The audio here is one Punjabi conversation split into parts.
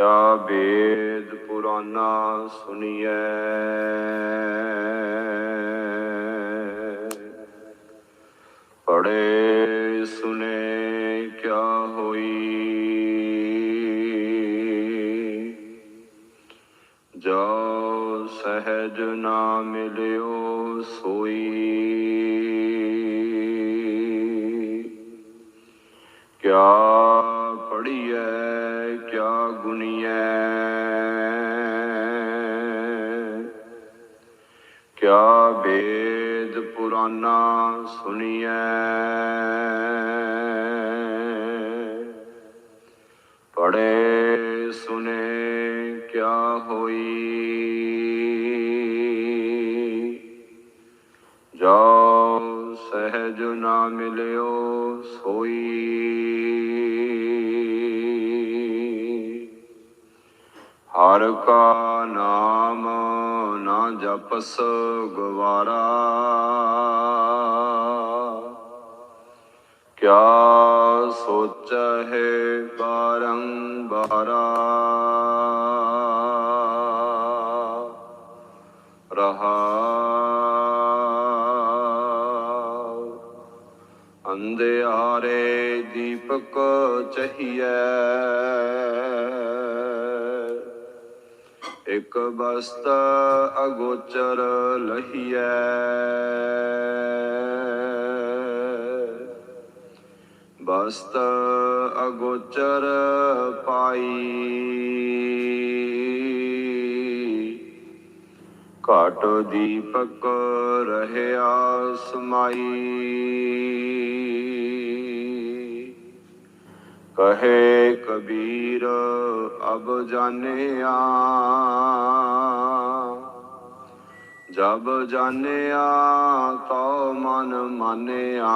ਕਿਆ ਵੇਦ ਪੁਰਾਨਾ ਸੁਣੀਐ? ਪੜੇ ਸੁਨੇ ਕਿਆ ਹੋਈ? ਜੋ ਸਹਿਜ ਨਾ ਮਿਲਿਓ ਸੋਈ। ਕਿਆ ਕਿਆ ਵੇਦ ਪੁਰਾਨਾ ਸੁਣੀਐ? ਪੜੇ ਸੁਨੇ ਕਿਆ ਹੋਈ? ਜੋ ਸਹਿਜ ਨਾ ਮਿਲਿਓ ਸੋਈ। ਹਰ ਕਾ ਨਾਮ ਨਾ ਜਪਸ ਗਵਾਰਾ। ਕਿਆ ਸੋਚ ਹੈ ਬਾਰੰਬਾਰਾ। ਰਹਾ ਅੰਧਿਆਰੇ ਦੀਪਕ ਚਹੀਐ। ਇਕ ਬਸਤ ਅਗੋਚਰ ਲਹੀਐ। ਬਸਤ ਅਗੋਚਰ ਪਾਈ ਘਟ ਦੀਪਕ ਰਹਿਆ ਸਮਾਈ। ਕਹੇ ਕਬੀ ਅਬ ਜਾਣਿਆ। ਜਬ ਜਾਣਿਆ ਤੋ ਮਨ ਮਾਨਿਆ।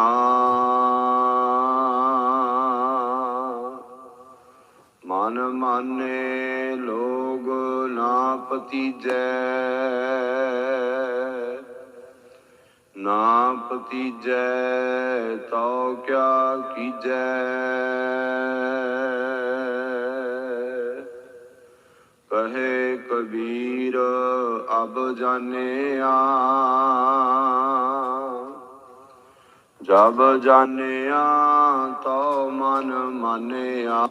ਮਨ ਮਾਨੇ ਲੋਗ ਨਾ ਪਤੀਜੈ ਨਾ ਪਤੀਜੈ ਤਉ ਕਿਆ ਕੀਜੈ। ਕਬੀਰ ਅਬ ਜਾਣਿਆ। ਜਬ ਜਾਣਿਆ ਤਉ ਮਨ ਮਾਨਿਆ।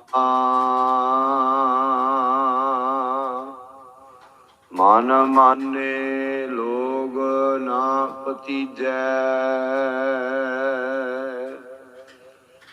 ਮਨ ਮਾਨੇ ਲੋਗ ਨਾ ਪਤੀਜੈ